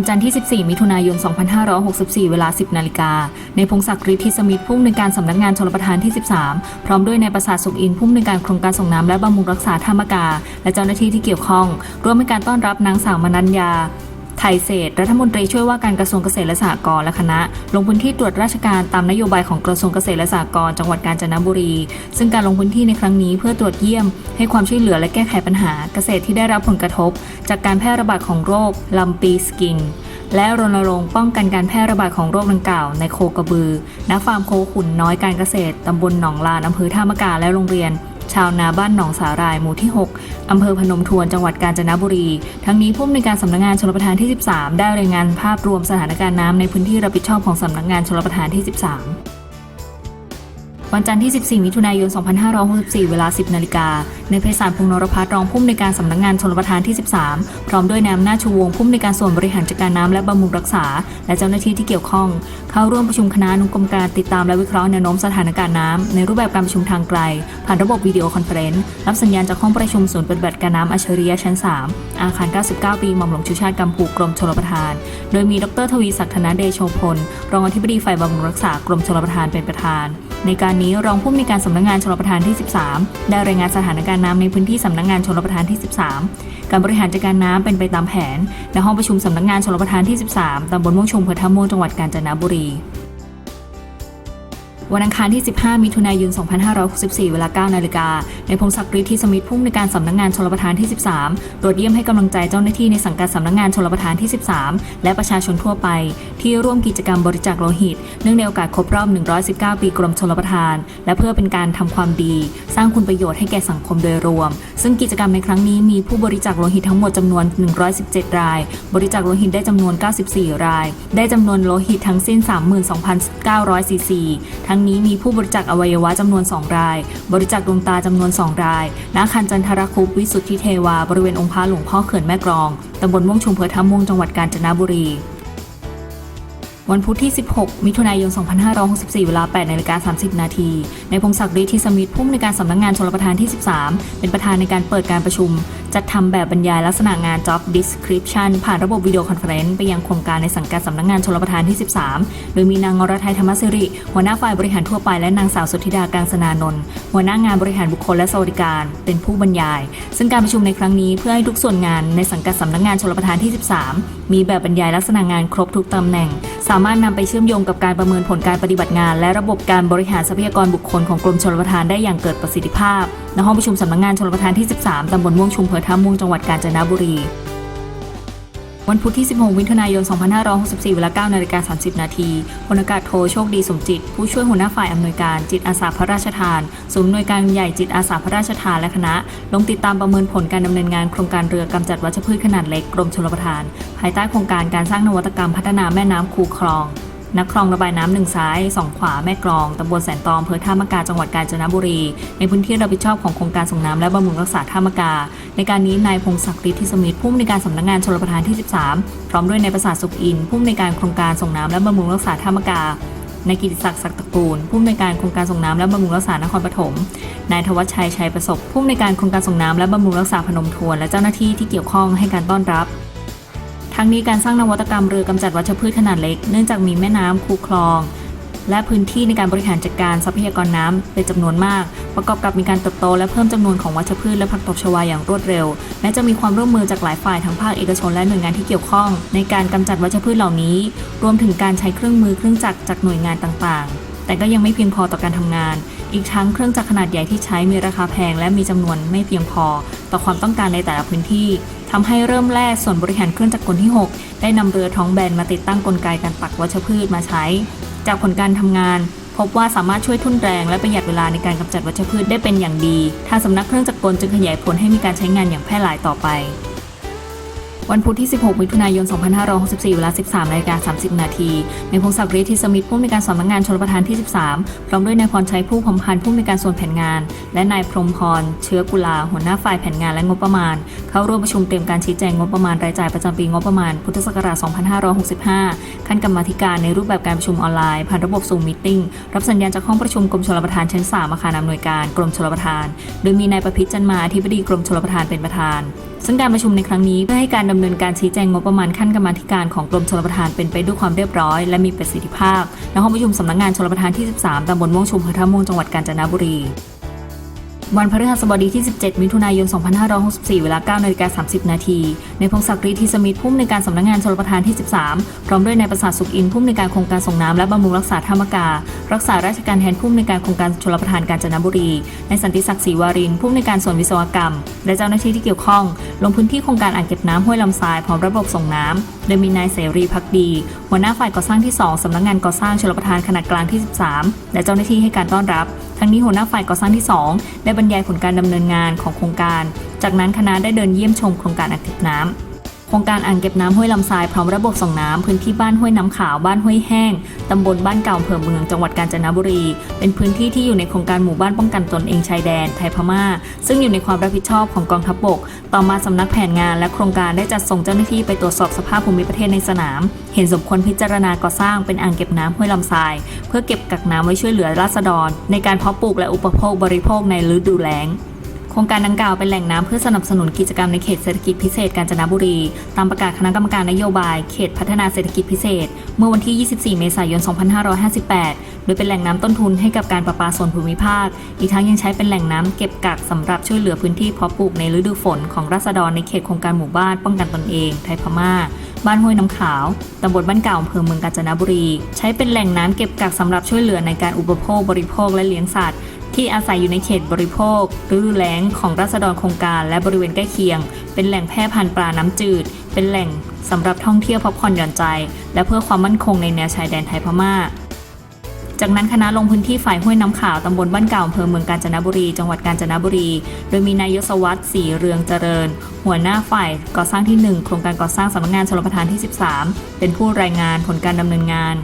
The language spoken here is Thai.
วันจันทร์ที่ 14 มิถุนายน 2564 เวลา 10 นาฬิกา ในพงศักดิ์ฤทธิสมิทธิ์ผู้อำนวยการสำนักงานชลประทานที่ 13 พร้อมด้วยนายประสาทสุขอินผู้อำนวยการโครงการส่งน้ำและบำรุงรักษาธรรมกา และเจ้าหน้าที่ที่เกี่ยวข้อง ร่วมในการต้อนรับนางสาวมนัญญา ไทยเศรษฐรัฐมนตรีช่วยว่าการกระทรวงเกษตรและสหกรณ์และคณะ ลงพื้นที่ตรวจราชการตามนโยบายของกระทรวงเกษตรและสหกรณ์จังหวัดกาญจนบุรี ซึ่งการลงพื้นที่ในครั้งนี้เพื่อตรวจเยี่ยม ให้ความช่วยเหลือและแก้ไขปัญหาเกษตรที่ได้รับผลกระทบ จากการแพร่ระบาดของโรคลำปีสกินและรณรงค์ป้องกันการแพร่ระบาดของโรคดังกล่าวในโคกระบือ ณ ฟาร์มโคขุนน้อยการเกษตร ตำบลหนองลานอำเภอท่ามะกาและโรงเรียน ชาวนาบ้านหนองสาหร่ายหมู่ที่ 6 อำเภอพนมทวนจังหวัดกาญจนบุรี ทั้งนี้ผู้อำนวยการสำนักงานชลประทานที่ 13 ได้รายงานภาพรวมสถานการณ์น้ำในพื้นที่รับผิดชอบของสำนักงานชลประทานที่ 13 วันจันทร์ที่ 14 มิถุนายน 2564 เวลา 10 นาฬิกาในไพศาลพงนรพัฒน์รองผู้อำนวยการสำนักงานชลประทานที่ 13 พร้อมด้วยนายอำนาจชูวงผู้อำนวยการส่วนบริหารจัดการน้ำและบำรุงรักษา และเจ้าหน้าที่ที่เกี่ยวข้อง เข้าร่วมประชุมคณะอนุกรรมการติดตามและวิเคราะห์แนวโน้มสถานการณ์น้ำในรูปแบบการประชุมทางไกล ผ่านระบบวิดีโอคอนเฟอเรนซ์รับสัญญาณจากห้องประชุมศูนย์ปฏิบัติการน้ำอัจฉริยะชั้น 3 อาคาร 99 ปีหม่อมหลวงชูชาติกัมพูกรมชลประทาน โดยมีดรทวีศักดิ์ธนเดโชพลรองอธิบดีฝ่ายบำรุงรักษากรมชลประทานเป็นประธาน ในการนี้รองผู้มีการสำนักงานชลประทานที่ 13 ได้รายงานสถานการณ์น้ำในพื้นที่สำนักงานชลประทานที่ 13 การบริหารจัดการน้ำเป็นไปตามแผนในห้องประชุมสำนักงานชลประทานที่ 13ตำบลม่วงชุมเภอท่าม่วงจังหวัดกาญจนบุรี วันอังคารที่ 15 มิถุนายน 2564 เวลา 9 นาฬิกา ในพงศักดิ์ฤทธิสมิทธิ์ผู้อำนวยการสำนักงานชลประทานที่ 13 ตรวจเยี่ยมให้กำลังใจเจ้าหน้าที่ในสังกัดสำนักงานชลประทานที่ 13 และประชาชนทั่วไป ที่ร่วมกิจกรรมบริจาคโลหิต เนื่องในโอกาสครบรอบ 119 ปีกรมชลประทาน และเพื่อเป็นการทำความดี สร้างคุณประโยชน์ให้แก่สังคมโดยรวม ซึ่งกิจกรรมในครั้งนี้มีผู้บริจาคโลหิตทั้งหมดจำนวน 117 ราย บริจาคโลหิตได้จำนวน 94 ราย ได้จำนวนโลหิตทั้งสิ้น 32,900ซีซีทั้งนี้มีผู้บริจาคอวัยวะจำนวน 2 ราย บริจาคดวงตาจำนวน 2 รายณคันจันทรคุปวิสุทธิเทวา บริเวณองค์พระหลวงพ่อเขื่อนแม่กรองตำบลม่วงชุมเพอท่าม่วงจังหวัดกาญจนบุรี วันพุธที่ 16 มิถุนายน 2564 เวลา8นาฬิกา30 นาทีในพงศักดิ์ฤทธิสมิทธิ์ผู้อำนวยการสำนักงานชลประทานที่ 13 เป็นประธานในการเปิดการประชุม จัดทำแบบบรรยายลักษณะงาน job description ผ่านระบบวิดีโอคอนเฟอเรนซ์ไปยังโครงการในสังกัดสำนักงานชลประทานที่ 13 โดยมีนางอรทัยธรรมสิริ หัวหน้าฝ่ายบริหารทั่วไปและนางสาวสุธิดากางสนานนท์หัวหน้างานบริหารบุคคลและสวัสดิการ เป็นผู้บรรยาย ซึ่งการประชุมในครั้งนี้เพื่อให้ทุกส่วนงานในสังกัดสำนักงานชลประทานที่ 13 มีแบบบรรยายลักษณะงานครบทุกตำแหน่ง สามารถนำไปเชื่อมโยงกับการประเมินผลการปฏิบัติงาน และระบบการบริหารทรัพยากรบุคคลของกรมชลประทานได้อย่างเกิดประสิทธิภาพ ณ ห้องประชุมสำนักงานชลประทานที่ 13ตำบลม่วงชุมเภอท่าม่วงจังหวัดกาญจนบุรี วันพุธที่ 16 มิถุนายน 2564 เวลา9นาฬิกา30 นาทีพลอากาศโทโชคดีสมจิต ผู้ช่วยหัวหน้าฝ่ายอำนวยการจิตอาสาพระราชทานศูนย์อำนวยการใหญ่จิตอาสาพระราชทานและคณะ ลงติดตามประเมินผลการดำเนินงานโครงการเรือกำจัดวัชพืชขนาดเล็กกรมชลประทาน ภายใต้โครงการการสร้างนวัตกรรมพัฒนาแม่น้ำคูคลอง นักคลองระบายน้ำหนึ่งซ้ายสองขวาแม่กลองตำบลแสนตอมอำเภอท่ามะกาจังหวัดกาญจนบุรี ในพื้นที่รับผิดชอบของโครงการส่งน้ำและบำรุงรักษาท่ามะกา ในการนี้นายพงศักดิ์ฤทธิสมิทธิ์ผู้อำนวยการสำนักงานชลประทานที่ 13 พร้อมด้วยนายประสาทสุขอินผู้อำนวยการโครงการส่งน้ำและบำรุงรักษาท่ามะกานายกิติศักดิ์ศักดิ์ตระกูลผู้อำนวยการโครงการส่งน้ำและบำรุงรักษานครปฐม นายธวัชชัยชัยประสบผู้อำนวยการโครงการส่งน้ำและบำรุงรักษาพนมทวนและเจ้าหน้าที่ที่เกี่ยวข้องให้การต้อนรับ ทั้งนี้การสร้างนวัตกรรมเรือกำจัดวัชพืชขนาดเล็ก เนื่องจากมีแม่น้ำคูคลอง และพื้นที่ในการบริหารจัดการทรัพยากรน้ำเป็นจำนวนมาก ประกอบกับมีการเติบโตและเพิ่มจำนวนของวัชพืชและผักตบชวาอย่างรวดเร็วแม้จะมีความร่วมมือจากหลายฝ่ายทั้งภาคเอกชนและหน่วยงานที่เกี่ยวข้อง ในการกำจัดวัชพืชเหล่านี้ รวมถึงการใช้เครื่องมือเครื่องจักรจากหน่วยงานต่างๆ แต่ก็ยังไม่เพียงพอต่อการทำงาน อีกทั้งเครื่องจักรขนาดใหญ่ที่ใช้มีราคาแพงและมีจำนวนไม่เพียงพอ ต่อความต้องการในแต่ละพื้นที่ทำให้เริ่มแรกส่วนบริหารเครื่องจักรกลที่ 6 ได้นำเรือท้องแบนมาติดตั้งกลไกการปักวัชพืชมาใช้ จากผลการทำงาน พบว่าสามารถช่วยทุ่นแรงและประหยัดเวลาในการกำจัดวัชพืชได้เป็นอย่างดีทางสำนักเครื่องจักรกลจึงขยายผลให้มีการใช้งานอย่างแพร่หลายต่อไป วันพุธที่ 16 มิถุนายน 2564 เวลา 13นาฬิกา30 นาทีในพงศักดิ์ฤทธิสมิทธิ์ผู้อำนวยการสำนักงานชลประทานที่ 13 พร้อมด้วยนายพรชัยผู้พรมพันธ์ผู้อำนวยการส่วนแผนงาน และนายพรมพร เชื้อกุลา หัวหน้าฝ่ายแผนงานและงบประมาณ เข้าร่วมประชุมเตรียมการชี้แจงงบประมาณรายจ่ายประจำปีงบประมาณพุทธศักราช 2565 ขั้นกรรมาธิการในรูปแบบการประชุมออนไลน์ผ่านระบบซูมมิทติ้งรับสัญญาณจากห้องประชุมกรมชลประทานชั้น 3 อาคารอำนวยการกรมชลประทาน โดยมีนายประพิษจันมาอธิบดีกรมชลประทานเป็นประธาน ซึ่งการประชุมในครั้งนี้เพื่อให้การดำเนินการชี้แจงงบประมาณขั้นกรรมาธิการของกรมชลประทานเป็นไปด้วยความเรียบร้อย และมีประสิทธิภาพณห้องประชุมสำนักงานชลประทานที่ 13ตำบลม่วงชุมอำเภอท่าม่วงจังหวัดกาญจนบุรีวันพฤหัสบดีที่ 17 มิถุนายน 2564 เวลา9นาฬิกา30 นาที ในพงศักดิ์ฤทธิสมิทธิ์ผู้อำนวยการสำนักงานชลประทานที่ 13 พร้อมด้วยนายประสาทสุขอินผู้อำนวยการโครงการส่งน้ำและบำรุงรักษาท่ามกา รักษาราชการแทนผู้อำนวยการโครงการชลประทานกาญจนบุรี นายสันติศักดิ์ศรีวารินผู้อำนวยการส่วนวิศวกรรม และเจ้าหน้าที่ที่เกี่ยวข้อง ลงพื้นที่โครงการอ่างเก็บน้ำห้วยลำทรายพร้อมระบบส่งน้ำ โดยมีนายเสรีพักดี หัวหน้าฝ่ายก่อสร้างที่ 2 สำนักงานก่อสร้างชลประทานขนาดกลางที่ 13 และเจ้าหน้าที่ให้การต้อนรับ ทั้งนี้หัวหน้าฝ่ายก่อสร้างที่ 2 ได้บรรยายผลการดำเนินงานของโครงการ จากนั้นคณะได้เดินเยี่ยมชมโครงการอ่างเก็บน้ำ โครงการอ่างเก็บน้ำห้วยลำทรายพร้อมระบบส่งน้ำพื้นที่บ้านห้วยน้ำขาวบ้านห้วยแห้งตำบลบ้านเก่าอำเภอเมืองจังหวัดกาญจนบุรี เป็นพื้นที่ที่อยู่ในโครงการหมู่บ้านป้องกันตนเองชายแดนไทยพม่า ซึ่งอยู่ในความรับผิดชอบของกองทัพบก ต่อมาสำนักแผนงานและโครงการได้จัดส่งเจ้าหน้าที่ไปตรวจสอบสภาพภูมิประเทศในสนาม เห็นสมควรพิจารณาก่อสร้างเป็นอ่างเก็บน้ำห้วยลำทราย เพื่อเก็บกักน้ำไว้ช่วยเหลือราษฎร ในการเพาะปลูกและอุปโภคบริโภคในฤดูแล้ง โครงการดังกล่าวเป็นแหล่งน้ำเพื่อสนับสนุนกิจกรรมในเขตเศรษฐกิจพิเศษกาญจนบุรี ตามประกาศคณะกรรมการนโยบาย เขตพัฒนาเศรษฐกิจพิเศษ เมื่อวันที่ 24 เมษายน 2558 โดยเป็นแหล่งน้ำต้นทุนให้กับการประปาส่วนภูมิภาค อีกทั้งยังใช้เป็นแหล่งน้ำเก็บกักสำหรับช่วยเหลือพื้นที่เพาะปลูกในฤดูฝนของราษฎรในเขตโครงการหมู่บ้านป้องกันตนเอง ไทยพม่า บ้านห้วยน้ำขาวตำบลบ้านเก่าอำเภอเมืองกาญจนบุรี ใช้เป็นแหล่งน้ำเก็บกักสำหรับช่วยเหลือในการอุปโภคบริโภคและเลี้ยงสัตว์ ที่อาศัยอยู่ในเขตบริโภคฤดูแล้งของราษฎรโครงการและบริเวณใกล้เคียง เป็นแหล่งแพร่พันธุ์ปลาน้ำจืด เป็นแหล่งสำหรับท่องเที่ยวพักผ่อนหย่อนใจ และเพื่อความมั่นคงในแนวชายแดนไทยพม่าจากนั้นคณะลงพื้นที่ฝ่ายห้วยน้ำขาวตำบลบ้านเก่าอำเภอเมืองกาญจนบุรี จังหวัดกาญจนบุรี โดยมีนายยศวัตรศรีเรืองเจริญ หัวหน้าฝ่ายก่อสร้างที่ 1 โครงการก่อสร้างสำนักงานชลประทานที่ 13 เป็นผู้รายงานผลการดำเนินงาน